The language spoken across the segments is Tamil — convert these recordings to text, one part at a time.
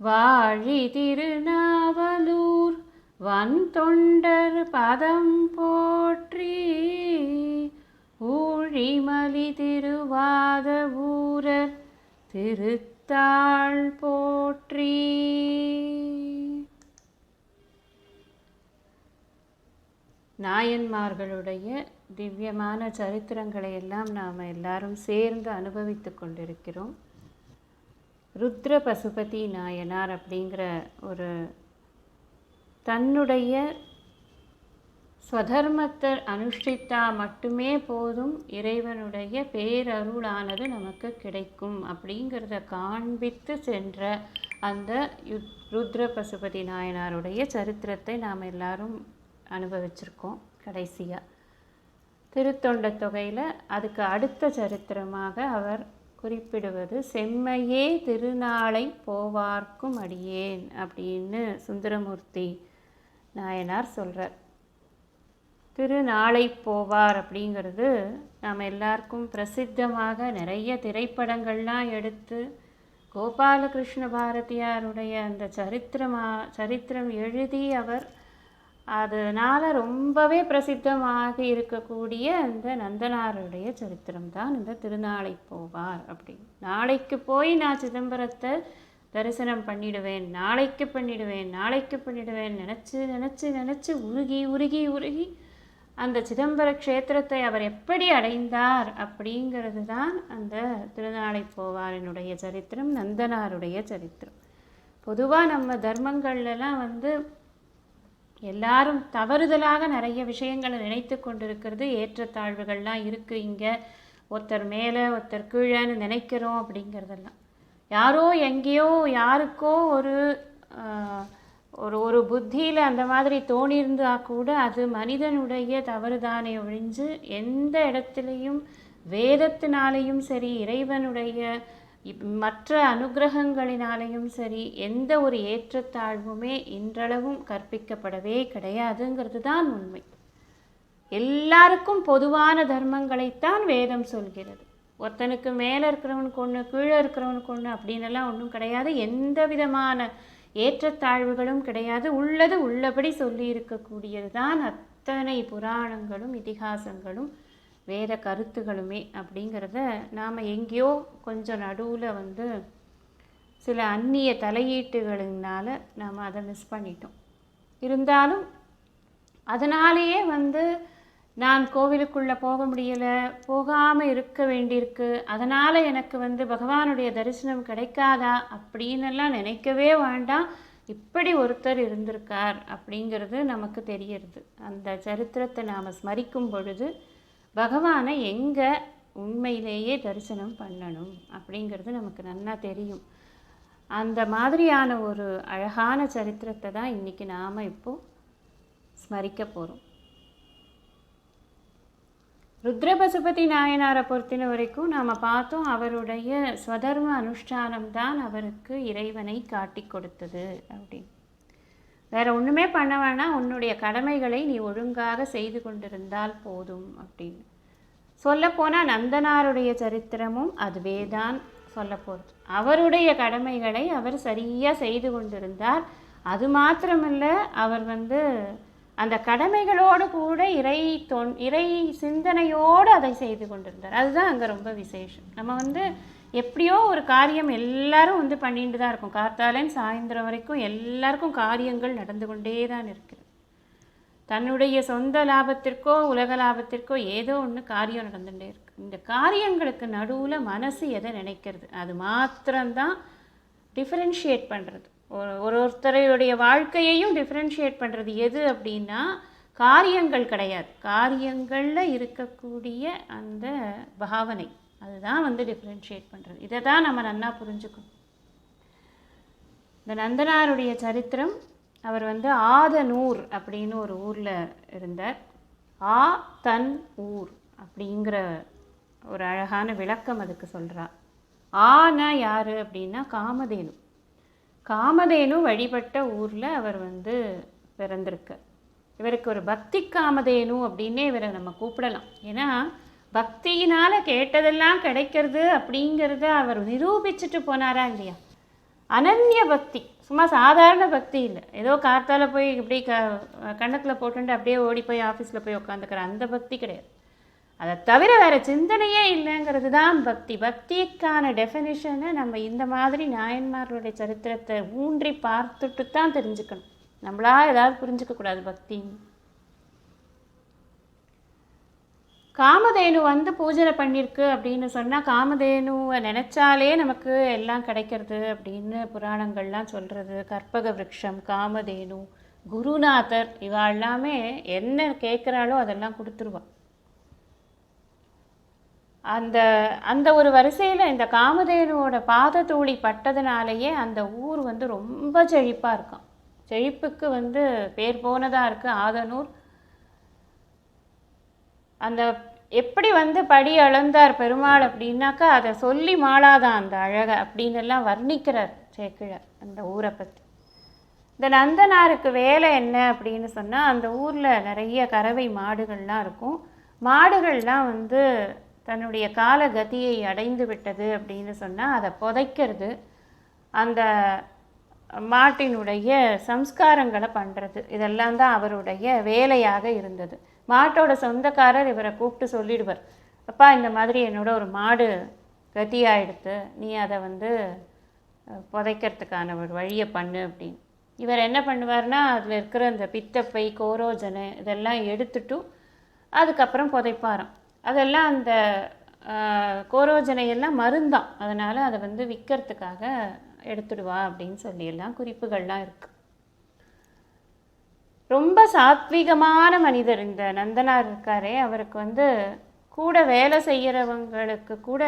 வாழி திருநாவலூர் வந்தொண்டர் பதம் போற்றி ஊழிமலி திருவாத ஊரர் திருத்தாள் போற்றி. நாயன்மார்களுடைய திவ்யமான சரித்திரங்களை எல்லாம் நாம் எல்லாரும் சேர்ந்து அனுபவித்து கொண்டிருக்கிறோம். ருத்ர பசுபதி நாயனார் அப்படிங்கிற ஒரு தன்னுடைய ஸ்வதர்மத்தை அனுஷ்டித்தா மட்டுமே போதும் இறைவனுடைய பேரருளானது நமக்கு கிடைக்கும் அப்படிங்கிறத காண்பித்து சென்ற அந்த யுத் ருத்ர பசுபதி நாயனாருடைய சரித்திரத்தை நாம் எல்லாரும் அனுபவிச்சிருக்கோம் கடைசியாக திருத்தொண்ட தொகையில் அதுக்கு அடுத்த சரித்திரமாக அவர் குறிப்பிடுவது செம்மையே திருநாளை போவார்க்கும் அடியேன் அப்படின்னு சுந்தரமூர்த்தி நாயனார் சொல்கிறார் திருநாளை போவார் அப்படிங்கிறது நாம் எல்லாருக்கும் பிரசித்தமாக நிறைய திரைப்படங்கள்லாம் எடுத்து கோபாலகிருஷ்ண பாரதியாருடைய அந்த சரித்திரமா சரித்திரம் எழுதி அவர் அதனால் ரொம்பவே பிரசித்தமாக இருக்கக்கூடிய அந்த நந்தனாருடைய சரித்திரம் தான் இந்த திருநாளை போவார் அப்படி. நாளைக்கு போய் நான் சிதம்பரத்தை தரிசனம் பண்ணிடுவேன் நாளைக்கு பண்ணிடுவேன் நாளைக்கு பண்ணிடுவேன் நினச்சி நினச்சி நினச்சி உருகி உருகி உருகி அந்த சிதம்பர க்ஷேத்திரத்தை அவர் எப்படி அடைந்தார் அப்படிங்கிறது தான் அந்த திருநாளை போவாரினுடைய சரித்திரம் நந்தனாருடைய சரித்திரம். பொதுவாக நம்ம தர்மங்கள்லாம் வந்து எல்லாரும் தவறுதலாக நிறைய விஷயங்களை நினைத்து கொண்டிருக்கிறது. ஏற்றத்தாழ்வுகள்லாம் இருக்குது இங்கே. ஒருத்தர் மேலே ஒருத்தர் கீழேன்னு நினைக்கிறோம் அப்படிங்கிறதெல்லாம். யாரோ எங்கேயோ யாருக்கோ ஒரு ஒரு ஒரு புத்தியில் அந்த மாதிரி தோணியிருந்தா கூட அது மனிதனுடைய தவறுதானே ஒழிஞ்சு எந்த இடத்துலையும் வேதத்தினாலேயும் சரி இறைவனுடைய மற்ற அனுகிரகங்களினாலேயும் சரி எந்த ஒரு ஏற்றத்தாழ்வுமே இன்றளவும் கற்பிக்கப்படவே கிடையாதுங்கிறது தான் உண்மை. எல்லாருக்கும் பொதுவான தர்மங்களைத்தான் வேதம் சொல்கிறது. ஒருத்தனுக்கு மேலே இருக்கிறவனுக்கு ஒன்று கீழே இருக்கிறவனுக்கு ஒன்று அப்படின்னெல்லாம் ஒன்றும் கிடையாது. எந்த விதமான ஏற்றத்தாழ்வுகளும் கிடையாது. உள்ளது உள்ளபடி சொல்லி இருக்கக்கூடியது தான் அத்தனை புராணங்களும் இதிகாசங்களும். வேத கருத்துகளுமே அப்படிங்கிறத நாம் எங்கேயோ கொஞ்சம் நடுவில் வந்து சில அந்நிய தலையீட்டுகளினால் நாம் அதை மிஸ் பண்ணிட்டோம். இருந்தாலும் அதனாலேயே வந்து நான் கோவிலுக்குள்ளே போக முடியலை போகாமல் இருக்க வேண்டியிருக்கு அதனால் எனக்கு வந்து பகவானுடைய தரிசனம் கிடைக்காதா அப்படின்னுலாம் நினைக்கவே வேண்டாம். இப்படி ஒருத்தர் இருந்திருக்கார் அப்படிங்கிறது நமக்கு தெரியறது. அந்த சரித்திரத்தை நாம் ஸ்மரிக்கும் பொழுது பகவானை எங்கே உண்மையிலேயே தரிசனம் பண்ணணும் அப்படிங்கிறது நமக்கு நல்லா தெரியும். அந்த மாதிரியான ஒரு அழகான சரித்திரத்தை தான் இன்றைக்கி நாம் இப்போது ஸ்மரிக்க போகிறோம் ருத்ரபசுபதி நாயனாரை பொறுத்தின வரைக்கும் நாம் பார்த்தோம் அவருடைய ஸ்வதர்ம அனுஷ்டானம் தான் அவருக்கு இறைவனை காட்டி கொடுத்தது அப்படின்னு. வேறு ஒன்றுமே பண்ண வேணாம். உன்னுடைய கடமைகளை நீ ஒழுங்காக செய்து கொண்டிருந்தால் போதும் அப்படின்னு. சொல்லப்போனால் நந்தனாருடைய சரித்திரமும் அதுவே தான் சொல்ல போகிறது அவருடைய கடமைகளை அவர் சரியாக செய்து கொண்டிருந்தார். அது மாத்திரமில்லை அவர் வந்து அந்த கடமைகளோடு கூட இறை தொன் இறை சிந்தனையோடு அதை செய்து கொண்டிருந்தார். அதுதான் அங்கே ரொம்ப விசேஷம். நம்ம வந்து எப்படியோ ஒரு காரியம் எல்லாரும் வந்து பண்ணிட்டு தான் இருக்கும். கார்த்தாலேன்னு சாயந்தரம் வரைக்கும் எல்லாருக்கும் காரியங்கள் நடந்து கொண்டே தான் இருக்குது. தன்னுடைய சொந்த லாபத்திற்கோ உலக லாபத்திற்கோ ஏதோ ஒன்று காரியம் நடந்துகிட்டே இருக்கு. இந்த காரியங்களுக்கு நடுவில் மனசு எதை நினைக்கிறது? அது மாத்திரம்தான் டிஃப்ரென்ஷியேட் பண்ணுறது ஒரு ஒரு ஒருத்தரையுடைய வாழ்க்கையையும் டிஃப்ரென்ஷியேட் பண்ணுறது எது அப்படின்னா காரியங்கள் கிடையாது. காரியங்களில் இருக்கக்கூடிய அந்த பாவனை. அதுதான் வந்து டிஃப்ரென்ஷியேட் பண்ணுறது இதை தான் நம்ம நன்னா புரிஞ்சுக்கணும். இந்த நந்தனாருடைய சரித்திரம் அவர் வந்து ஆதனூர் அப்படின்னு ஒரு ஊரில் இருந்தார். ஆ தன் ஊர் அப்படிங்கிற ஒரு அழகான விளக்கம் அதுக்கு சொல்கிறா ஆனா யார் அப்படின்னா காமதேனு. காமதேனு வழிபட்ட ஊரில் அவர் வந்து பிறந்திருக்கு இவருக்கு ஒரு பக்தி காமதேனு அப்படின்னே இவரை நம்ம கூப்பிடலாம். ஏன்னா பக்தியினால் கேட்டதெல்லாம் கிடைக்கிறது அப்படிங்கிறத அவர் நிரூபிச்சுட்டு போனாரா இல்லையா? அனன்ய பக்தி. சும்மா சாதாரண பக்தி இல்லை. ஏதோ கார்த்தால போய் இப்படி க கண்ணத்தில் போட்டுட்டு அப்படியே ஓடி போய் ஆஃபீஸில் போய் உட்காந்துக்கிற அந்த பக்தி கிடையாது. அதை தவிர வேறு சிந்தனையே இல்லைங்கிறது தான் பக்தி. பக்திக்கான டெஃபினிஷனை நம்ம இந்த மாதிரி நாயன்மார்களுடைய சரித்திரத்தை ஊன்றி பார்த்துட்டு தான் தெரிஞ்சுக்கணும். நம்மளா ஏதாவது புரிஞ்சுக்கக்கூடாது பக்தின்னு. காமதேனு வந்து பூஜனை பண்ணியிருக்கு அப்படின்னு சொன்னால் காமதேனுவை நினச்சாலே நமக்கு எல்லாம் கிடைக்கிறது அப்படின்னு புராணங்கள்லாம் சொல்கிறது கற்பக விரக்ஷம் காமதேனு குருநாதர் இவா எல்லாமே என்ன கேட்குறாளோ அதெல்லாம் கொடுத்துருவான் அந்த அந்த ஒரு வரிசையில் இந்த காமதேனுவோட பாதத்தூளி பட்டதுனாலேயே அந்த ஊர் வந்து ரொம்ப செழிப்பாக இருக்கும். செழிப்புக்கு வந்து பேர் போனதாக இருக்குது ஆதனூர். அந்த எப்படி வந்து படி அளந்தார் பெருமாள் அப்படின்னாக்கா அதை சொல்லி மாளாதான் அந்த அழகை அப்படின்னு எல்லாம் வர்ணிக்கிறார் சேக்கிழார் அந்த ஊரை பற்றி இந்த நந்தனாருக்கு வேலை என்ன அப்படின்னு சொன்னால் அந்த ஊரில் நிறைய கறவை மாடுகள்லாம் இருக்கும். மாடுகள்லாம் வந்து தன்னுடைய கால கதியை அடைந்து விட்டது அப்படின்னு சொன்னால் அதை புதைக்கிறது அந்த மாட்டினுடைய சம்ஸ்காரங்களை பண்ணுறது இதெல்லாம் தான் அவருடைய வேலையாக இருந்தது. மாட்டோட சொந்தக்காரர் இவரை கூப்பிட்டு சொல்லிடுவார். அப்பா இந்த மாதிரி என்னோட ஒரு மாடு கத்தியாயிடுத்து நீ அதை வந்து புதைக்கிறதுக்கான ஒரு வழியை பண்ணு அப்படின்னு. இவர் என்ன பண்ணுவார்னா அதில் இருக்கிற அந்த பித்தப்பை கோரோஜனை இதெல்லாம் எடுத்துட்டும் அதுக்கப்புறம் புதைப்பாராம். அதெல்லாம் அந்த கோரோஜனையெல்லாம் மருந்தான். அதனால் அதை வந்து விற்கிறதுக்காக எடுத்துடுவா அப்படின்னு சொல்லியெல்லாம் குறிப்புகள்லாம் இருக்குது ரொம்ப சாத்விகமான மனிதர் இந்த நந்தனார் இருக்காரே. அவருக்கு வந்து கூட வேலை செய்கிறவங்களுக்கு கூட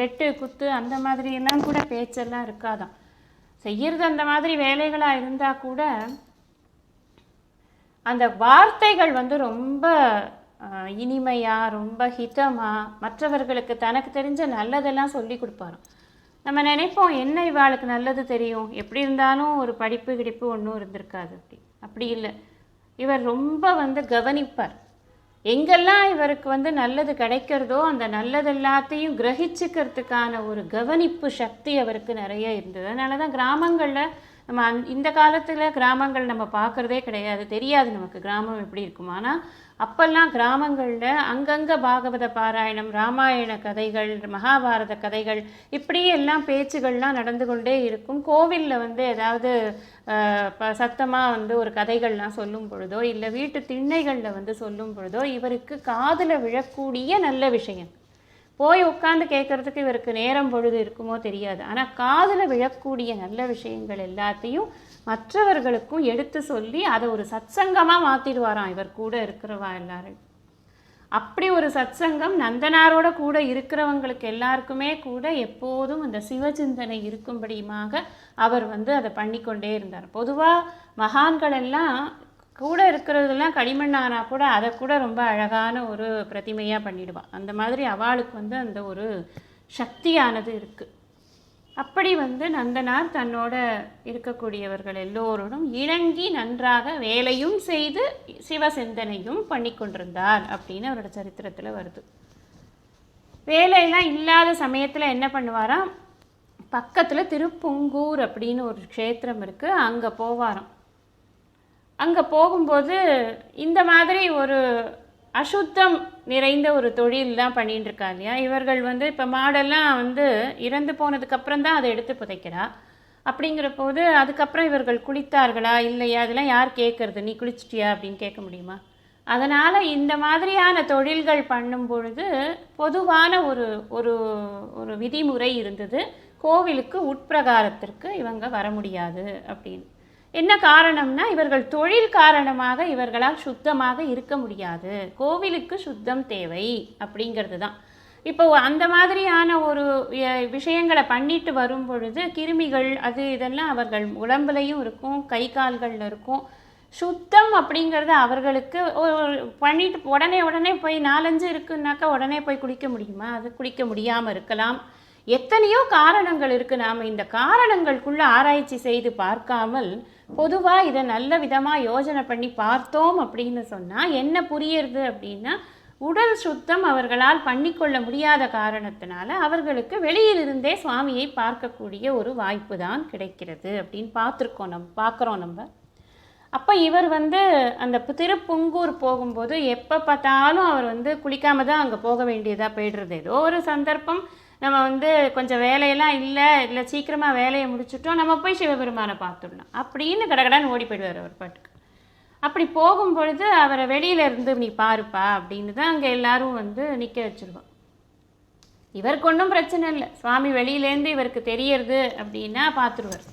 வெட்டு குத்து அந்த மாதிரியெல்லாம் கூட பேச்செல்லாம் இருக்காதாம். செய்கிறது அந்த மாதிரி வேலைகளாக இருந்தால் கூட அந்த வார்த்தைகள் வந்து ரொம்ப இனிமையாக ரொம்ப ஹிதமாக மற்றவர்களுக்கு தனக்கு தெரிஞ்ச நல்லதெல்லாம் சொல்லி கொடுப்பாராம். நம்ம நினைப்போம் என்ன இவாளுக்கு நல்லது தெரியும்? எப்படி இருந்தாலும் ஒரு படிப்பு கிடிப்பு ஒன்றும் இருந்திருக்காது. அப்படி அப்படி இல்லை. இவர் ரொம்ப வந்து கவனிப்பார். எங்கெல்லாம் இவருக்கு வந்து நல்லது கிடைக்கிறதோ அந்த நல்லது எல்லாத்தையும் கிரகிச்சுக்கிறதுக்கான ஒரு கவனிப்பு சக்தி அவருக்கு நிறைய இருந்தது. அதனால தான் கிராமங்களில் நம்ம அந் இந்த காலத்தில் கிராமங்கள் நம்ம பார்க்குறதே கிடையாது. தெரியாது நமக்கு கிராமம் எப்படி இருக்கும் ஆனால் அப்போல்லாம் கிராமங்களில் அங்கங்கே பாகவத பாராயணம் ராமாயண கதைகள் மகாபாரத கதைகள் இப்படி எல்லாம் பேச்சுகள்லாம் நடந்து கொண்டே இருக்கும். கோவிலில் வந்து ஏதாவது ப சத்தமாக வந்து ஒரு கதைகள்லாம் சொல்லும் பொழுதோ இல்லை வீட்டு திண்ணைகளில் வந்து சொல்லும் பொழுதோ இவருக்கு காதில் விழக்கூடிய நல்ல விஷயம் போய் உட்காந்து கேட்குறதுக்கு இவருக்கு நேரம் பொழுது இருக்குமோ தெரியாது. ஆனால் காதில் விழக்கூடிய நல்ல விஷயங்கள் எல்லாத்தையும் மற்றவர்களுக்கும் எடுத்து சொல்லி அதை ஒரு சத்சங்கமாக மாற்றிடுவாராம் இவர் கூட இருக்கிறவா எல்லாரும். அப்படி ஒரு சத்சங்கம் நந்தனாரோட கூட இருக்கிறவங்களுக்கு எல்லாருக்குமே கூட எப்போதும் அந்த சிவச்சிந்தனை இருக்கும்படியுமாக அவர் வந்து அதை பண்ணிக்கொண்டே இருந்தார். பொதுவாக மகான்கள் எல்லாம் கூட இருக்கிறதெல்லாம் களிமண்ணானா கூட அதை கூட ரொம்ப அழகான ஒரு பிரதிமையாக பண்ணிடுவான் அந்த மாதிரி அவளுக்கு வந்து அந்த ஒரு சக்தியானது இருக்குது அப்படி வந்து நந்தனார் தன்னோட இருக்கக்கூடியவர்கள் எல்லோரோடும் இணங்கி நன்றாக வேலையும் செய்து சிவசிந்தனையும் பண்ணி கொண்டிருந்தார் அப்படின்னு அவரோட சரித்திரத்தில் வருது. வேலையெல்லாம் இல்லாத சமயத்தில் என்ன பண்ணுவாராம்? பக்கத்தில் திருப்புங்கூர் அப்படின்னு ஒரு க்ஷேத்திரம் இருக்குது அங்கே போவாராம். அங்கே போகும்போது இந்த மாதிரி ஒரு அசுத்தம் நிறைந்த ஒரு தொழில் தான் பண்ணிட்டு இருக்கா இல்லையா? இவர்கள் வந்து இப்போ மாடெல்லாம் வந்து இறந்து போனதுக்கப்புறம் தான் அதை எடுத்து புதைக்கிறா. அப்படிங்கிற போது அதுக்கப்புறம் இவர்கள் குளித்தார்களா இல்லையா? அதெல்லாம் யார் கேட்குறது நீ குளிச்சிட்டியா? அப்படின்னு கேட்க முடியுமா? அதனால் இந்த மாதிரியான தொழில்கள் பண்ணும் பொழுது பொதுவான ஒரு ஒரு ஒரு விதிமுறை இருந்தது. கோவிலுக்கு உட்பிரகாரத்திற்கு இவங்க வர முடியாது அப்படின்னு. என்ன காரணம்னா இவர்கள் தொழில் காரணமாக இவர்களால் சுத்தமாக இருக்க முடியாது. கோவிலுக்கு சுத்தம் தேவை அப்படிங்கிறது தான் இப்போ அந்த மாதிரியான ஒரு விஷயங்களை பண்ணிட்டு வரும் பொழுது கிருமிகள் அது இதெல்லாம் அவர்கள் உடம்புலையும் இருக்கும் கை கால்களில் இருக்கும். சுத்தம் அப்படிங்கிறது அவர்களுக்கு ஒரு பண்ணிட்டு உடனே உடனே போய் நாலஞ்சு இருக்குன்னாக்கா உடனே போய் குளிக்க முடியுமா? அது குளிக்க முடியாமல் இருக்கலாம். எத்தனையோ காரணங்கள் இருக்குது நாம் இந்த காரணங்களுக்குள்ள ஆராய்ச்சி செய்து பார்க்காமல் பொதுவாக இதை நல்ல விதமாக யோசனை பண்ணி பார்த்தோம் அப்படின்னு சொன்னால் என்ன புரியுறது அப்படின்னா உடல் சுத்தம் அவர்களால் பண்ணிக்கொள்ள முடியாத காரணத்தினால அவர்களுக்கு வெளியிலிருந்தே சுவாமியை பார்க்கக்கூடிய ஒரு வாய்ப்பு தான் கிடைக்கிறது அப்படின்னு பார்த்துருக்கோம் நம் பார்க்குறோம் நம்ம. அப்போ இவர் வந்து அந்த திருப்புங்கூர் போகும்போது எப்போ பார்த்தாலும் அவர் வந்து குளிக்காம தான் அங்கே போக வேண்டியதாக போயிடுறது. ஏதோ ஒரு சந்தர்ப்பம் நம்ம வந்து கொஞ்சம் வேலையெல்லாம் இல்லை இல்லை சீக்கிரமாக வேலையை முடிச்சுட்டோம் நம்ம போய் சிவபெருமானை பார்த்துடணும் அப்படின்னு கடகடான்னு ஓடி போயிடுவார் அவர் பாட்டுக்கு. அப்படி போகும்பொழுது அவரை வெளியில இருந்து நீ பாருப்பா அப்படின்னு தான் அங்கே எல்லாரும் வந்து நிற்க வச்சுருவோம் இவருக்கு ஒன்றும் பிரச்சனை இல்லை. சுவாமி வெளியிலேருந்து இவருக்கு தெரியறது அப்படின்னா பார்த்துருவார்.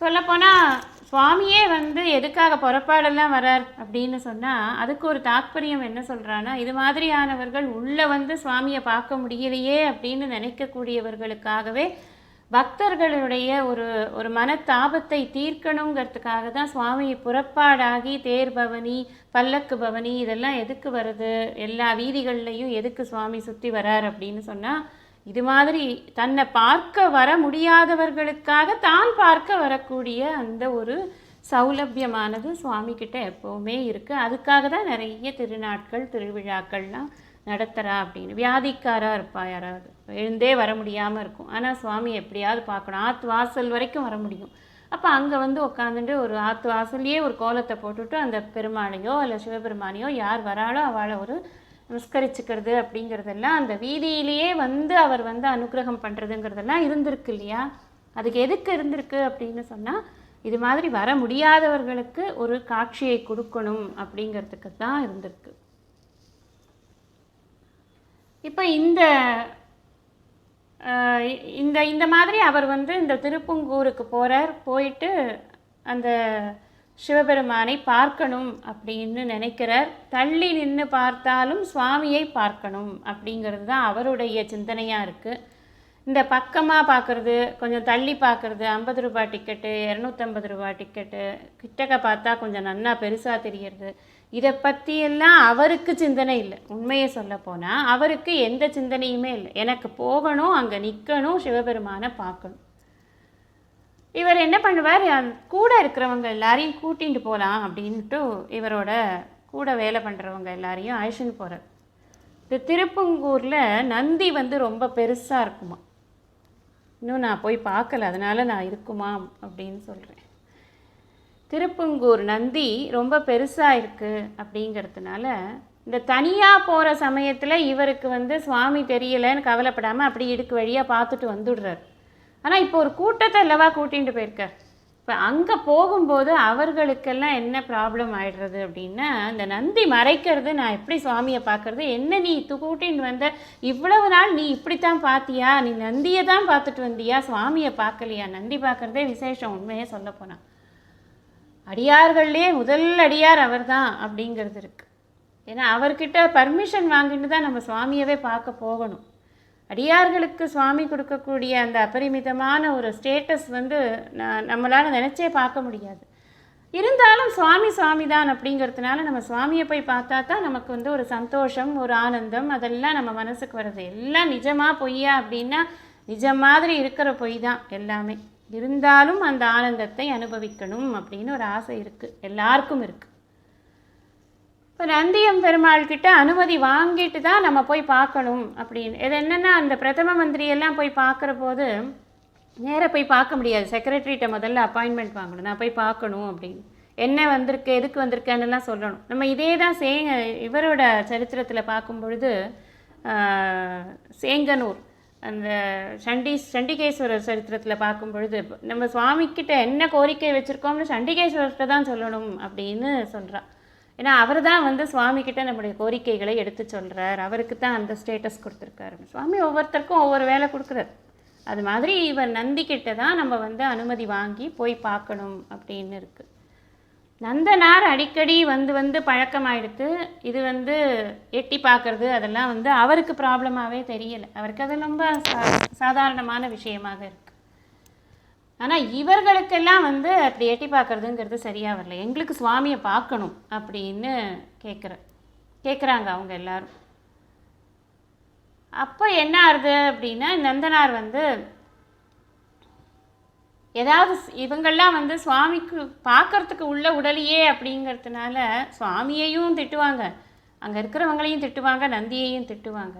சொல்லப்போனால் சுவாமியே வந்து எதுக்காக புறப்பாடெல்லாம் வரார் அப்படின்னு சொன்னால் அதுக்கு ஒரு தாற்பயம் என்ன சொல்கிறான்னா இது மாதிரியானவர்கள் உள்ளே வந்து சுவாமியை பார்க்க முடியலையே அப்படின்னு நினைக்கக்கூடியவர்களுக்காகவே பக்தர்களுடைய ஒரு ஒரு மனத்தாபத்தை தீர்க்கணுங்கிறதுக்காக தான் சுவாமி புறப்பாடாகி தேர் பவனி பல்லக்கு பவனி இதெல்லாம் எதுக்கு வருது? எல்லா வீதிகள்லையும் எதுக்கு சுவாமி சுற்றி வரார் அப்படின்னு சொன்னால் இது மாதிரி தன்னை பார்க்க வர முடியாதவர்களுக்காக தான் பார்க்க வரக்கூடிய அந்த ஒரு சௌலபியமானது சுவாமிக்கிட்ட எப்போவுமே இருக்குது அதுக்காக தான் நிறைய திருநாட்கள் திருவிழாக்கள்லாம் நடத்துகிறா அப்படின்னு. வியாதிக்காராக இருப்பா யாராவது. எழுந்தே வர முடியாமல் இருக்கும். ஆனால் சுவாமி எப்படியாவது பார்க்கணும். ஆத்து வாசல் வரைக்கும் வர முடியும். அப்போ அங்கே வந்து உட்காந்துட்டு ஒரு ஆத்து வாசல்லையே ஒரு கோலத்தை போட்டுட்டு அந்த பெருமாளையோ இல்லை சிவபெருமானையோ யார் வராளோ அவளை ஒரு நமஸ்கரிச்சுக்கிறது அப்படிங்கிறதெல்லாம் அந்த வீதியிலேயே வந்து அவர் வந்து அனுக்கிரகம் பண்ணுறதுங்கிறதெல்லாம் இருந்திருக்கு இல்லையா? அதுக்கு எதுக்கு இருந்திருக்கு அப்படின்னு சொன்னால் இது மாதிரி வர முடியாதவர்களுக்கு ஒரு காட்சியை கொடுக்கணும் அப்படிங்கிறதுக்கு தான் இருந்திருக்கு. இப்போ இந்த இந்த இந்த மாதிரி அவர் வந்து இந்த திருப்பங்கூருக்கு போகிறார் போயிட்டு அந்த சிவபெருமானை பார்க்கணும் அப்படின்னு நினைக்கிறார். தள்ளி நின்று பார்த்தாலும் சுவாமியை பார்க்கணும் அப்படிங்கிறது தான் அவருடைய சிந்தனையாக இருக்குது இந்த பக்கமாக பார்க்குறது கொஞ்சம் தள்ளி பார்க்குறது ஐம்பது ரூபா டிக்கெட்டு இரநூத்தம்பது ரூபா டிக்கெட்டு கிட்டக்க பார்த்தா கொஞ்சம் நன்னா பெருசாக தெரியறது. இதை பற்றியெல்லாம் அவருக்கு சிந்தனை இல்லை. உண்மையை சொல்ல போனால் அவருக்கு எந்த சிந்தனையுமே இல்லை. எனக்கு போகணும் அங்கே நிற்கணும் சிவபெருமானை பார்க்கணும். இவர் என்ன பண்ணுவார் கூட இருக்கிறவங்க எல்லாரையும் கூட்டிகிட்டு போகலாம் அப்படின்ட்டு இவரோட கூட வேலை பண்ணுறவங்க எல்லாரையும் அழைச்சின்னு போகிறார் இந்த திருப்பங்கூரில் நந்தி வந்து ரொம்ப பெருசாக இருக்குமா? இன்னும் நான் போய் பார்க்கல அதனால் நான் இருக்குமா அப்படின்னு சொல்கிறேன் திருப்பங்கூர் நந்தி ரொம்ப பெருசாக இருக்குது அப்படிங்கிறதுனால இந்த தனியாக போகிற சமயத்தில் இவருக்கு வந்து சுவாமி தெரியலைன்னு கவலைப்படாமல் அப்படி இடுக்கு வழியாக பார்த்துட்டு வந்துடுறார். ஆனால் இப்போ ஒரு கூட்டத்தை அல்லவா கூட்டிகிட்டு போயிருக்கார் இப்போ அங்கே போகும்போது அவர்களுக்கெல்லாம் என்ன ப்ராப்ளம் ஆகிடுறது அப்படின்னா இந்த நந்தி மறைக்கிறது நான் எப்படி சுவாமியை பார்க்கறது என்ன நீ து கூட்டின்னு வந்த? இவ்வளவு நாள் நீ இப்படித்தான் பார்த்தியா? நீ நந்தியை தான் பார்த்துட்டு வந்தியா? சுவாமியை பார்க்கலையா? நந்தி பார்க்குறதே விசேஷம் உண்மையே சொல்ல போனால் அடியார்கள்லேயே முதல் அடியார் அவர்தான் அப்படிங்கிறது இருக்குது ஏன்னா அவர்கிட்ட பர்மிஷன் வாங்கிட்டு தான் நம்ம சுவாமியவே பார்க்க போகணும். அடியார்களுக்கு சுவாமி கொடுக்கக்கூடிய அந்த அபரிமிதமான ஒரு ஸ்டேட்டஸ் வந்து ந- நம்மளால் நினச்சே பார்க்க முடியாது. இருந்தாலும் சுவாமி சுவாமி தான் அப்படிங்கிறதுனால நம்ம சுவாமியை போய் பார்த்தா தான் நமக்கு வந்து ஒரு சந்தோஷம் ஒரு ஆனந்தம் அதெல்லாம் நம்ம மனசுக்கு வருது எல்லாம் நிஜமாக பொய்யா அப்படின்னா நிஜம் மாதிரி இருக்கிற பொய் தான் எல்லாமே. இருந்தாலும் அந்த ஆனந்தத்தை அனுபவிக்கணும் அப்படின்னு ஒரு ஆசை இருக்குது எல்லாருக்கும் இருக்குது இப்போ நந்தியம் பெருமாள் கிட்ட அனுமதி வாங்கிட்டு தான் நம்ம போய் பார்க்கணும் அப்படின்னு. இது என்னென்னா அந்த பிரதம மந்திரியெல்லாம் போய் பார்க்குற போது நேராக போய் பார்க்க முடியாது. செக்ரட்டரிகிட்ட முதல்ல அப்பாயின்மெண்ட் வாங்கணும். நான் போய் பார்க்கணும் அப்படின்னு. என்ன வந்திருக்கு எதுக்கு வந்திருக்கேன்னுலாம் சொல்லணும். நம்ம இதே தான் சே இவரோட சரித்திரத்தில் பார்க்கும் பொழுது சேங்கனூர் அந்த சண்டி சண்டிகேஸ்வரர் சரித்திரத்தில் பார்க்கும் பொழுது நம்ம சுவாமிக்கிட்ட என்ன கோரிக்கை வச்சுருக்கோம்னு சண்டிகேஸ்வரர்கிட்ட தான் சொல்லணும் அப்படின்னு சொல்கிறான் ஏன்னா அவர் தான் வந்து சுவாமி கிட்ட நம்முடைய கோரிக்கைகளை எடுத்து சொல்கிறார் அவருக்கு தான் அந்த ஸ்டேட்டஸ் கொடுத்துருக்காரு. சுவாமி ஒவ்வொருத்தருக்கும் ஒவ்வொரு வேலை கொடுக்குறாரு. அது மாதிரி இவர் நந்திக்கிட்ட தான் நம்ம வந்து அனுமதி வாங்கி போய் பார்க்கணும் அப்படின்னு இருக்குது நந்தனார் அடிக்கடி வந்து வந்து பழக்கமாயிடுத்து இது வந்து எட்டி பார்க்குறது அதெல்லாம் வந்து அவருக்கு ப்ராப்ளமாகவே தெரியலை. அவருக்கு அது ரொம்ப சா சாதாரணமான விஷயமாக இருக்குது ஆனால் இவர்களுக்கெல்லாம் வந்து அப்படி எட்டி பார்க்கறதுங்கிறது சரியாக வரல. எங்களுக்கு சுவாமியை பார்க்கணும் அப்படின்னு கேட்குற கேட்குறாங்க அவங்க எல்லாரும். அப்போ என்ன ஆகுது அப்படின்னா நந்தனார் வந்து ஏதாவது இவங்கள்லாம் இவங்கெல்லாம் வந்து சுவாமிக்கு பார்க்கறதுக்கு உள்ள உடலையே அப்படிங்கிறதுனால சுவாமியையும் திட்டுவாங்க. அங்கே இருக்கிறவங்களையும் திட்டுவாங்க நந்தியையும் திட்டுவாங்க.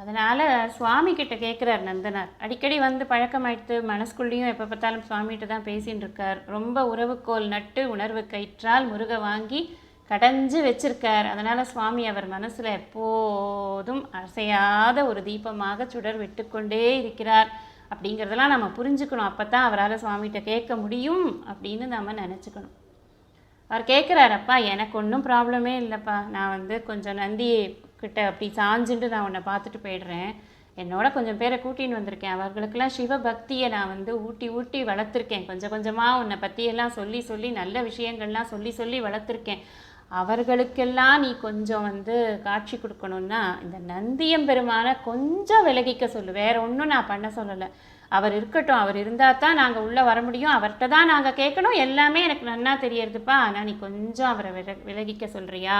அதனால் சுவாமிக்கிட்ட கேட்குறார் நந்தனார். அடிக்கடி வந்து பழக்கமாயிடுத்து மனசுக்குள்ளேயும் எப்போ பார்த்தாலும் சுவாமிகிட்ட தான் பேசின்னு இருக்கார். ரொம்ப உறவுக்கோல் நட்டு உணர்வு கயிற்றால் முருக வாங்கி கடைஞ்சு வச்சிருக்கார். அதனால் சுவாமி அவர் மனசில் எப்போதும் அசையாத ஒரு தீபமாக சுடர் விட்டுக்கொண்டே இருக்கிறார். அப்படிங்கிறதெல்லாம் நம்ம புரிஞ்சுக்கணும். அப்போ தான் அவரால் சுவாமிகிட்ட கேட்க முடியும் அப்படின்னு நம்ம நினச்சிக்கணும். அவர் கேட்குறாரப்பா எனக்கு ஒன்றும் ப்ராப்ளமே இல்லைப்பா. நான் வந்து கொஞ்சம் நந்தி கிட்ட அப்படி சாஞ்சுட்டு நான் உன்னை பார்த்துட்டு போயிடுறேன். என்னோட கொஞ்சம் பேரை கூட்டின்னு வந்திருக்கேன். அவர்களுக்கெல்லாம் சிவபக்தியை நான் வந்து ஊட்டி ஊட்டி வளர்த்துருக்கேன். கொஞ்சம் கொஞ்சமாக உன்னை பற்றியெல்லாம் சொல்லி சொல்லி நல்ல விஷயங்கள்லாம் சொல்லி சொல்லி வளர்த்துருக்கேன். அவர்களுக்கெல்லாம் நீ கொஞ்சம் வந்து காட்சி கொடுக்கணும்னா இந்த நந்தியம் பெருமான கொஞ்சம் விலகிக்க சொல்லு. வேற ஒன்றும் நான் பண்ண சொல்லலை. அவர் இருக்கட்டும் அவர் இருந்தால் தான் நாங்கள் உள்ளே வர முடியும். அவர்கிட்ட தான் நாங்கள் கேட்கணும். எல்லாமே எனக்கு நன்னா தெரியறதுப்பா. ஆனால் நீ கொஞ்சம் அவரை விலகிக்க சொல்கிறியா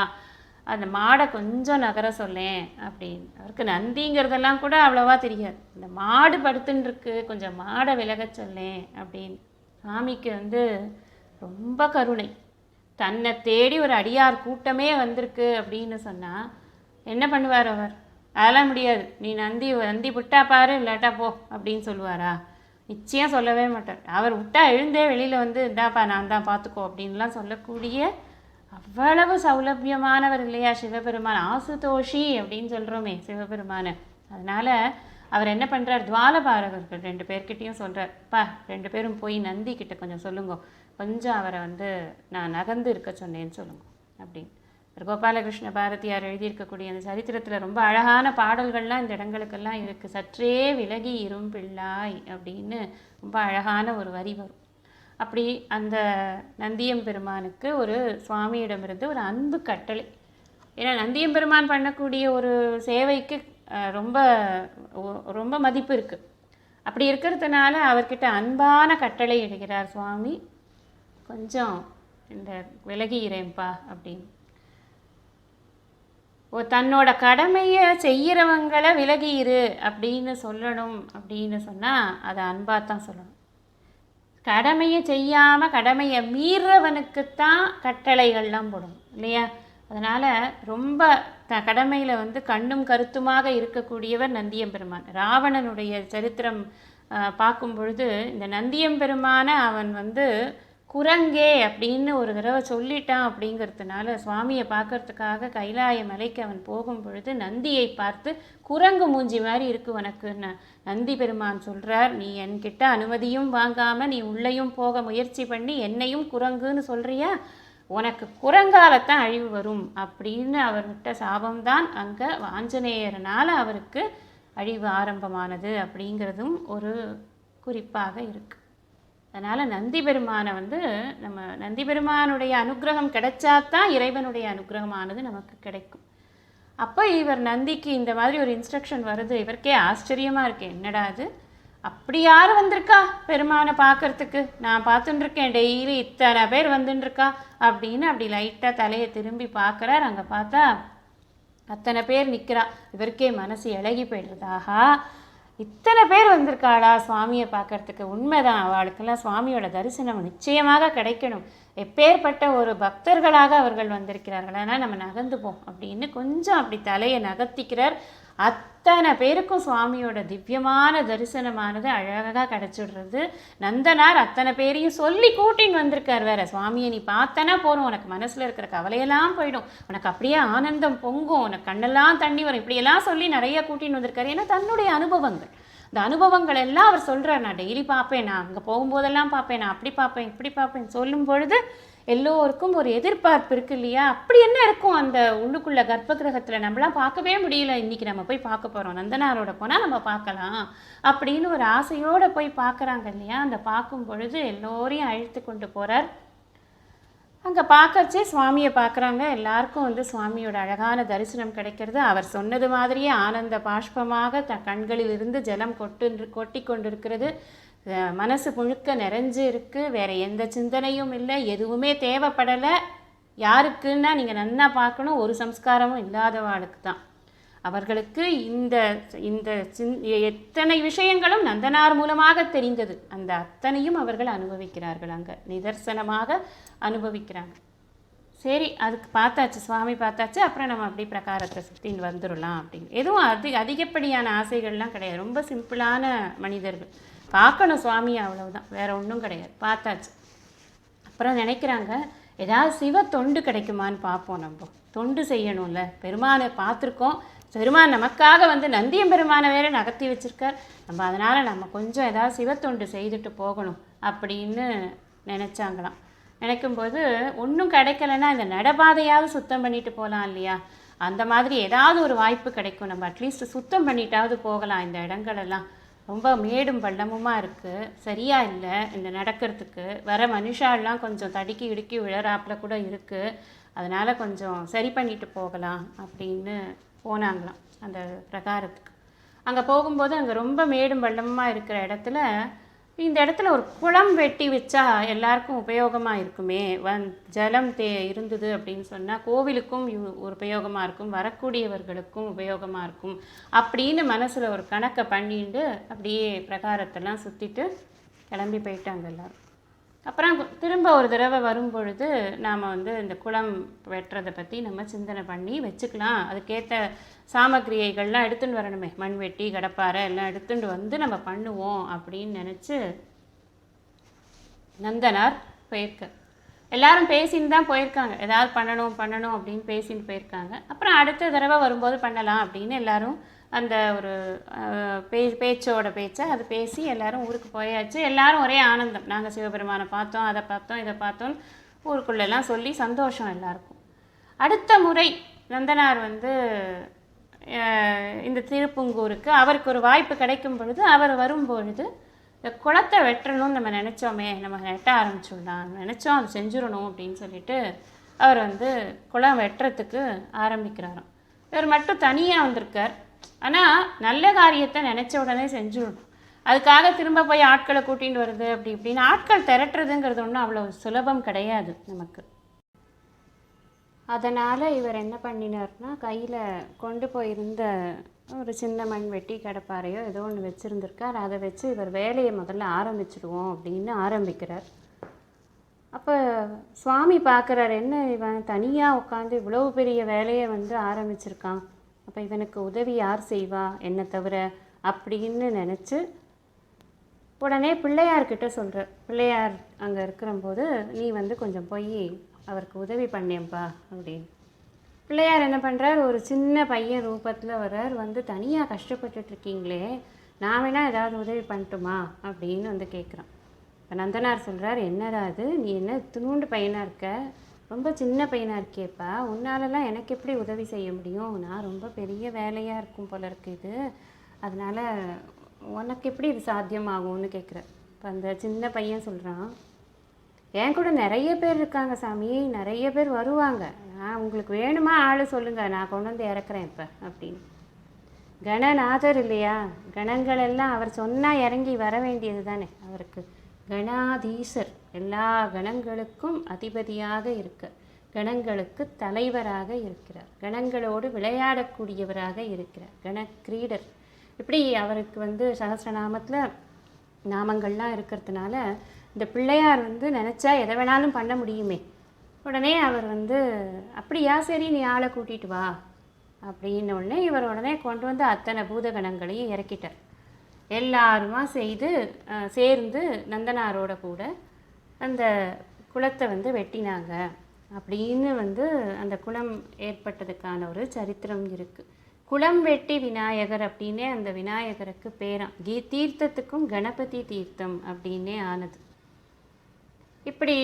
அந்த மாடை கொஞ்சம் நகர சொல்லேன் அப்படின்னு. அவருக்கு நந்திங்கிறதெல்லாம் கூட அவ்வளோவா தெரியாது. இந்த மாடு படுத்துன்னுருக்கு கொஞ்சம் மாடை விலக சொல்லேன் அப்படின்னு. சாமிக்கு வந்து ரொம்ப கருணை. தன்னை தேடி ஒரு அடியார் கூட்டமே வந்திருக்கு அப்படின்னு சொன்னால் என்ன பண்ணுவார் அவர்? அதெல்லாம் முடியாது. நீ நந்தி நந்தி விட்டா பாரு இல்லாட்டா போ அப்படின்னு சொல்லுவாரா? நிச்சயம் சொல்லவே மாட்டார். அவர் விட்டா எழுந்தே வெளியில் வந்து இந்தாப்பா நான் தான் பார்த்துக்கோ அப்படின்லாம் சொல்லக்கூடிய அவ்வளவு சௌலபியமானவர் இல்லையா சிவபெருமான். ஆசுதோஷி அப்படின்னு சொல்கிறோமே சிவபெருமானை. அதனால் அவர் என்ன பண்ணுறார் துவாலபாரகர்கள் ரெண்டு பேர்கிட்டையும் சொல்கிறார் பா ரெண்டு பேரும் போய் நந்தி கிட்ட கொஞ்சம் சொல்லுங்க. கொஞ்சம் அவரை வந்து நான் நகர்ந்து இருக்க சொன்னேன்னு சொல்லுங்க அப்படின்னு. கோபாலகிருஷ்ண பாரதியார் எழுதியிருக்கக்கூடிய அந்த சரித்திரத்தில் ரொம்ப அழகான பாடல்கள்லாம் இந்த இடங்களுக்கெல்லாம் இருக்குது சற்றே விலகி இரும் பிள்ளாய் அப்படின்னு ரொம்ப அழகான ஒரு வரி வரும். அப்படி அந்த நந்தியம் பெருமானுக்கு ஒரு சுவாமியிடமிருந்து ஒரு அன்பு கட்டளை. ஏன்னா நந்தியம்பெருமான் பண்ணக்கூடிய ஒரு சேவைக்கு ரொம்ப ரொம்ப மதிப்பு இருக்குது அப்படி இருக்கிறதுனால அவர்கிட்ட அன்பான கட்டளை இடுகிறார் சுவாமி. கொஞ்சம் இந்த விலகிறேன்ப்பா அப்படின்னு. ஓ தன்னோட கடமையை செய்கிறவங்கள விலகியிரு அப்படின்னு சொல்லணும் அப்படின்னு சொன்னால் அதை அன்பாக தான் சொல்லணும். கடமையை செய்யாமல் கடமையை மீறவனுக்குத்தான் கட்டளைகள்லாம் போடும் இல்லையா? அதனால் ரொம்ப த கடமையில் வந்து கண்ணும் கருத்துமாக இருக்கக்கூடியவர் நந்தியம்பெருமான். ராவணனுடைய சரித்திரம் பார்க்கும் பொழுது இந்த நந்தியம்பெருமான அவன் வந்து குரங்கே அப்படின்னு ஒரு தடவை சொல்லிட்டான் அப்படிங்கிறதுனால சுவாமியை பார்க்கறதுக்காக கைலாய மலைக்கு அவன் போகும் பொழுது நந்தியை பார்த்து குரங்கு மூஞ்சி மாதிரி இருக்கு உனக்குன்னு நந்தி பெருமான் சொல்கிறார் நீ என்கிட்ட அனுமதியும் வாங்காம நீ உள்ளேயும் போக முயற்சி பண்ணி என்னையும் குரங்குன்னு சொல்கிறியா உனக்கு குரங்காலத்தான் அழிவு வரும் அப்படின்னு அவர்கிட்ட சாபம்தான் அங்கே வாஞ்சநேயர்னால் அவருக்கு அழிவு ஆரம்பமானது அப்படிங்கிறதும் ஒரு குறிப்பாக இருக்குது அதனால் நந்தி பெருமானை வந்து நம்ம நந்தி பெருமானுடைய அனுக்கிரகம் கிடைச்சாதான் இறைவனுடைய அனுக்கிரகமானது நமக்கு கிடைக்கும். அப்போ இவர் நந்திக்கு இந்த மாதிரி ஒரு இன்ஸ்ட்ரக்ஷன் வருது. இவருக்கே ஆச்சரியமாக இருக்கு. என்னடா அது அப்படி யார் வந்திருக்கா பெருமானை பார்க்கறதுக்கு? நான் பார்த்துட்டுருக்கேன். டெய்லி இத்தனை பேர் வந்துட்டுருக்கா அப்படின்னு அப்படி லைட்டாக தலையை திரும்பி பார்க்குறார். அங்கே பார்த்தா அத்தனை பேர் நிற்கிறா இவருக்கே மனசு இழகி போயிடுறதாகா இத்தனை பேர் வந்திருக்காளா சுவாமியை பார்க்கறதுக்கு? உண்மைதான் அவளுக்கெல்லாம் சுவாமியோட தரிசனம் நிச்சயமாக கிடைக்கணும். எப்பேற்பட்ட ஒரு பக்தர்களாக அவர்கள் வந்திருக்கிறார்கள். ஆனால் நம்ம நகர்ந்துப்போம் அப்படின்னு கொஞ்சம் அப்படி தலையை நகர்த்திக்கிறார். அத்தனை பேருக்கும் சுவாமியோட திவ்யமான தரிசனமானது அழகாக கிடச்சிடுறது. நந்தனார் அத்தனை பேரையும் சொல்லி கூட்டின்னு வந்திருக்கார் வேற. சுவாமியை நீ பார்த்தனா போகிறோம் உனக்கு மனசில் இருக்கிற கவலையெல்லாம் போயிடும். உனக்கு அப்படியே ஆனந்தம் பொங்கும். உனக்கு கண்ணெல்லாம் தண்ணி வரும். இப்படியெல்லாம் சொல்லி நிறைய கூட்டின்னு வந்திருக்காரு. ஏன்னா தன்னுடைய அனுபவங்கள். இந்த அனுபவங்கள் எல்லாம் அவர் சொல்கிறார் நான் டெய்லி பார்ப்பேன். நான் அங்கே போகும்போதெல்லாம் பார்ப்பேன். நான் அப்படி பார்ப்பேன் இப்படி பார்ப்பேன் சொல்லும் பொழுது எல்லோருக்கும் ஒரு எதிர்பார்ப்பு இருக்கு இல்லையா? அப்படி என்ன இருக்கும்? அந்த உள்ளுக்குள்ள கர்ப்ப கிரகத்தில் நம்மளாம் பார்க்கவே முடியல. இன்றைக்கி நம்ம போய் பார்க்க போகிறோம் நந்தனாரோட போனால் நம்ம பார்க்கலாம். அப்படின்னு ஒரு ஆசையோடு போய் பார்க்குறாங்க இல்லையா? அந்த பார்க்கும் பொழுது எல்லோரையும் அழைத்து கொண்டு போகிறார் அங்கே பார்க்கறச்சே சுவாமியை பார்க்குறாங்க. எல்லாருக்கும் வந்து சுவாமியோட அழகான தரிசனம் கிடைக்கிறது. அவர் சொன்னது மாதிரியே ஆனந்த பாஷ்பமாக த கண்களிலிருந்து ஜலம் கொட்டு கொட்டி கொண்டிருக்கிறது மனசு முழுக்க நிறைஞ்சு இருக்கு. வேற எந்த சிந்தனையும் இல்லை. எதுவுமே தேவைப்படலை. யாருக்குன்னா நீங்கள் நன்னா பார்க்கணும். ஒரு சம்ஸ்காரமும் இல்லாதவாளுக்கு தான். அவர்களுக்கு இந்த இந்த சின் எத்தனை விஷயங்களும் நந்தனார் மூலமாக தெரிந்தது. அந்த அத்தனையும் அவர்கள் அனுபவிக்கிறார்கள் அங்கே. நிதர்சனமாக அனுபவிக்கிறாங்க. சரி அதுக்கு பார்த்தாச்சு. சுவாமி பார்த்தாச்சு. அப்புறம் நம்ம அப்படி பிரகாரத்தை சுற்றின்னு வந்துடலாம் அப்படின்னு. எதுவும் அதி அதிகப்படியான ஆசைகள்லாம் கிடையாது. ரொம்ப சிம்பிளான மனிதர்கள். பார்க்கணும் சுவாமி அவ்வளவுதான். வேற ஒன்றும் கிடையாது. பார்த்தாச்சு. அப்புறம் நினைக்கிறாங்க ஏதாவது சிவ தொண்டு கிடைக்குமான்னு பார்ப்போம் நம்ம. தொண்டு செய்யணும்ல. பெருமானை பார்த்துருக்கோம். பெருமான் நமக்காக வந்து நந்தியம் பெருமானை வேற நகர்த்தி வச்சிருக்கார். நம்ம அதனால் நம்ம கொஞ்சம் ஏதாவது சிவத்தொண்டு செய்துட்டு போகணும் அப்படின்னு நினச்சாங்களாம். நினைக்கும்போது ஒன்றும் கிடைக்கலன்னா இந்த நடபாதையாவது சுத்தம் பண்ணிட்டு போகலாம் இல்லையா? அந்த மாதிரி ஏதாவது ஒரு வாய்ப்பு கிடைக்கும். நம்ம அட்லீஸ்ட் சுத்தம் பண்ணிட்டாவது போகலாம் இந்த இடங்களெல்லாம். ரொம்ப மேடும் பள்ளமுமாக இருக்குது சரியாக இல்லை இந்த நடக்கிறதுக்கு. வர மனுஷாலாம் கொஞ்சம் தடுக்கி இடுக்கி விழறாப்பில் கூட இருக்குது அதனால் கொஞ்சம் சரி பண்ணிட்டு போகலாம் அப்படின்னு போனாங்களாம் அந்த பிரகாரத்துக்கு. அங்கே போகும்போது அங்கே ரொம்ப மேடும் பள்ளமுமாக இருக்கிற இடத்துல இந்த இடத்துல ஒரு குளம் வெட்டி வச்சா எல்லாருக்கும் உபயோகமாக இருக்குமே? வந் ஜலம் தே இருந்தது அப்படின்னு சொன்னால் கோவிலுக்கும் உபயோகமாக இருக்கும் வரக்கூடியவர்களுக்கும் உபயோகமாக இருக்கும் அப்படின்னு மனசில் ஒரு கணக்கை பண்ணிட்டு அப்படியே பிரகாரத்தெல்லாம் சுற்றிட்டு கிளம்பி போயிட்டாங்க எல்லோரும். அப்புறம் திரும்ப ஒரு தடவை வரும்பொழுது நாம் வந்து இந்த குளம் வெட்டுறதை பற்றி நம்ம சிந்தனை பண்ணி வச்சுக்கலாம். அதுக்கேற்ற சாமக்கிரியைகள்லாம் எடுத்துன்னு வரணுமே. மண் வெட்டி கடப்பாரை எல்லாம் எடுத்துகிட்டு வந்து நம்ம பண்ணுவோம் அப்படின்னு நினச்சி நந்தனார் போயிருக்க. எல்லாரும் பேசின்னு தான் போயிருக்காங்க. ஏதாவது பண்ணணும் பண்ணணும் அப்படின்னு பேசின்னு போயிருக்காங்க. அப்புறம் அடுத்த தடவை வரும்போது பண்ணலாம் அப்படின்னு எல்லாரும் அந்த ஒரு பே பேச்சோட பேச்சை அது பேசி எல்லாரும் ஊருக்கு போயாச்சு. எல்லாரும் ஒரே ஆனந்தம். நாங்கள் சிவபெருமானை பார்த்தோம் அதை பார்த்தோம் இதை பார்த்தோம் ஊருக்குள்ளெல்லாம் சொல்லி சந்தோஷம் எல்லாருக்கும். அடுத்த முறை நந்தனார் வந்து இந்த திருப்புங்கூருக்கு அவருக்கு ஒரு வாய்ப்பு கிடைக்கும் பொழுது அவர் வரும்பொழுது இந்த குளத்தை வெட்டணும்னு நம்ம நினச்சோமே நம்ம வெட்ட ஆரம்பிச்சுடலாம் நினச்சோம் அது செஞ்சிடணும் அப்படின்னு சொல்லிட்டு அவர் வந்து குளம் வெட்டுறதுக்கு ஆரம்பிக்கிறாராம். இவர் மட்டும் தனியாக வந்திருக்கார். ஆனால் நல்ல காரியத்தை நினச்ச உடனே செஞ்சிடணும். அதுக்காக திரும்ப போய் ஆட்களை கூட்டிகிட்டு வருது அப்படி இப்படின்னு ஆட்கள் திரட்டுறதுங்கிறது ஒன்றும் அவ்வளோ சுலபம் கிடையாது நமக்கு. அதனால் இவர் என்ன பண்ணினார்னா கையில் கொண்டு போயிருந்த ஒரு சின்ன மண் வெட்டி கடப்பாறையோ ஏதோ ஒன்று வச்சுருந்துருக்கார். அதை வச்சு இவர் வேலையை முதல்ல ஆரம்பிச்சிடுவோம் அப்படின்னு ஆரம்பிக்கிறார். அப்போ சுவாமி பார்க்குறாரு என்ன இவன் தனியாக உட்காந்து இவ்வளோ பெரிய வேலையை வந்து ஆரம்பிச்சிருக்கான்? அப்போ இவனுக்கு உதவி யார் செய்வா? என்னை தவிர? அப்படின்னு நினச்சி உடனே பிள்ளையார்கிட்ட சொல்கிற பிள்ளையார் அங்கே இருக்கிறம்போது நீ வந்து கொஞ்சம் போய் அவருக்கு உதவி பண்ணேன்ப்பா அப்படின்னு. பிள்ளையார் என்ன பண்ணுறார் ஒரு சின்ன பையன் ரூபத்தில் வர்றார். வந்து தனியாக கஷ்டப்பட்டுட்ருக்கீங்களே நான் வேணால் ஏதாவது உதவி பண்ணட்டுமா? அப்படின்னு வந்து கேட்குறான் இப்போ நந்தனார் சொல்கிறார் என்னடா அது நீ என்ன இத்தினூண்டு பையனாக இருக்க? ரொம்ப சின்ன பையனாக இருக்கேப்பா உன்னாலலாம் எனக்கு எப்படி உதவி செய்ய முடியும்? நான் ரொம்ப பெரிய வேலையாக இருக்கும் போல இருக்கு இது. அதனால் உனக்கு எப்படி இது சாத்தியமாகும்னு கேட்குறேன் இப்போ அந்த சின்ன பையன் சொல்கிறான் என் கூட நிறைய பேர் இருக்காங்க சாமி நிறைய பேர் வருவாங்க. நான் உங்களுக்கு வேணுமா ஆள் சொல்லுங்கள் நான் கொண்டு வந்து இறக்குறேன் இப்போ அப்படின்னு. கணநாதர் இல்லையா? கணங்கள் எல்லாம் அவர் சொன்னால் இறங்கி வர வேண்டியது தானே அவருக்கு. கணாதீசர். எல்லா கணங்களுக்கும் அதிபதியாக இருக்க கணங்களுக்கு தலைவராக இருக்கிறார். கணங்களோடு விளையாடக்கூடியவராக இருக்கிறார். கண கிரீடர் இப்படி அவருக்கு வந்து சகசிரநாமத்தில் நாமங்கள்லாம் இருக்கிறதுனால இந்த பிள்ளையார் வந்து நினச்சா எதை வேணாலும் பண்ண முடியுமே. உடனே அவர் வந்து அப்படியா சரி நீ ஆளை கூட்டிட்டு வா. அப்படின்ன உடனே இவர் உடனே கொண்டு வந்து அத்தனை பூதகணங்களையும் இறக்கிட்டார். எல்லாருமா செய்து சேர்ந்து நந்தனாரோட கூட அந்த குளத்தை வந்து வெட்டினாங்க. அப்படின்னு வந்து அந்த குளம் ஏற்பட்டதுக்கான ஒரு சரித்திரம் இருக்குது குளம் வெட்டி விநாயகர் அப்படின்னே அந்த விநாயகருக்கு பேராம். கீ தீர்த்தத்துக்கும் கணபதி தீர்த்தம் அப்படின்னே ஆனது. இப்படி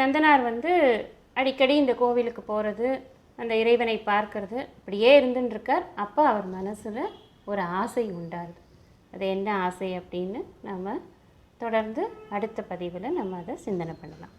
நந்தனார் வந்து அடிக்கடி இந்த கோவிலுக்கு போகிறது அந்த இறைவனை பார்க்கறது இப்படியே இருந்துட்டுருக்கார் அப்போ அவர் மனசில் ஒரு ஆசை உண்டாருது அது என்ன ஆசை அப்படின்னு நம்ம தொடர்ந்து அடுத்த பதிவில் நம்ம அதை சிந்தனை பண்ணலாம்.